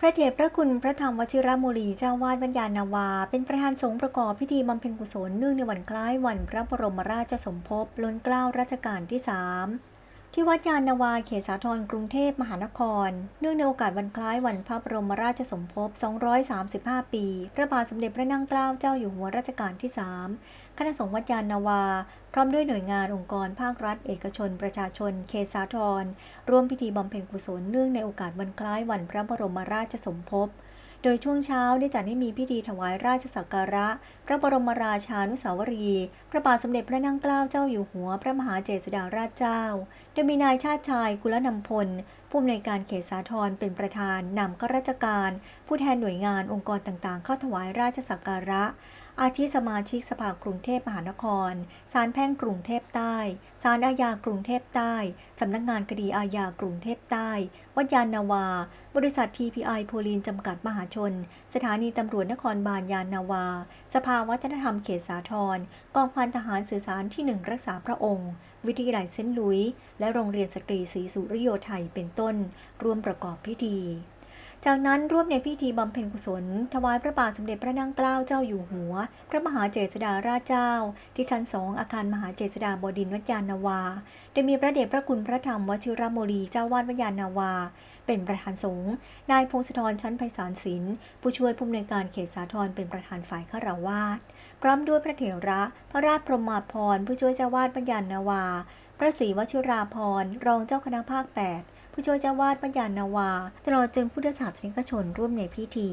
พระเดชพระคุณพระธรรมวชิรมุรีเจ้าวาดวัญญาณาวา เป็นประธานสงฆ์ประกอบพิธีบำเพ็ญกุศลเนื่องในวันคล้ายวันพระบรมราชสมภพล้นเกล้ารัชกาลที่3 ที่วัดยานนาวาเขตสาทรกรุงเทพมหานคร เนื่องในโอกาสวันคล้ายวันพระบรมราชสมภพ 235 ปี พระบาทสมเด็จพระนั่งเกล้าเจ้าอยู่หัวรัชกาลที่ 3 คณะสงฆ์วัดยานนาวา พร้อมด้วยหน่วยงานองค์กรภาครัฐ เอกชน ประชาชน เขตสาทรร่วมพิธีบำเพ็ญกุศลเนื่องในโอกาสวันคล้ายวันพระบรมราชสมภพ โดยช่วงเช้าได้จัดให้มีพิธีถวายราชสักการะ พระบรมราชานุสาวรี พระบาทสมเด็จพระนั่งเกล้าเจ้าอยู่หัว พระมหาเจษฎาราชเจ้า โดยมีนายชาติชายกุลนำพล ผู้อำนวยการเขตสาทรเป็นประธานนำข้าราชการ ผู้แทนหน่วยงานองค์กรต่างๆ เข้าถวายราชสักการะ อาทิสมาชิกสภากรุงเทพมหานคร ศาลแพ่งกรุงเทพใต้ ศาลอาญากรุงเทพใต้ สำนักงานคดีอาญากรุงเทพใต้ วัดยานนาวา บริษัท TPI โพลีนจำกัดมหาชน สถานีตำรวจนครบาลยานนาวา สภาวัฒนธรรมเขตสาทร กองพันทหารสื่อสารที่หนึ่งรักษาพระองค์ วิทยาลัยเซนต์ลุยส์และโรงเรียนสตรีศรีสุริโยไทยเป็นต้น ร่วมประกอบพิธี จากนั้นร่วมในพิธีบำเพ็ญกุศล ถวายพระบาทสมเด็จพระนั่งเกล้าเจ้าอยู่หัว พระมหาเจษฎาราชเจ้า ที่ชั้นสองอาคารมหาเจษฎาบดินวัดยานนาวา โดยมีพระเดชพระคุณพระธรรมวชิรโมลีเจ้าวาดวัดยานนาวา เป็นประธานสงฆ์นายพงศธรชั้นไพศาลศิลป์ผู้ช่วยผู้อำนวยการเขตสาทรเป็นประธานฝ่ายฆราวาสพร้อมด้วยพระเถระ พระราชพรหมาภรณ์ผู้ช่วยเจ้าวาดวัดยานนาวา พระศรีวชิราภรรองเจ้าคณะภาค 8 ผู้ช่วยเจ้าวาดวัดยานนาวา ตลอดจนพุทธศาสนิกชนร่วมในพิธี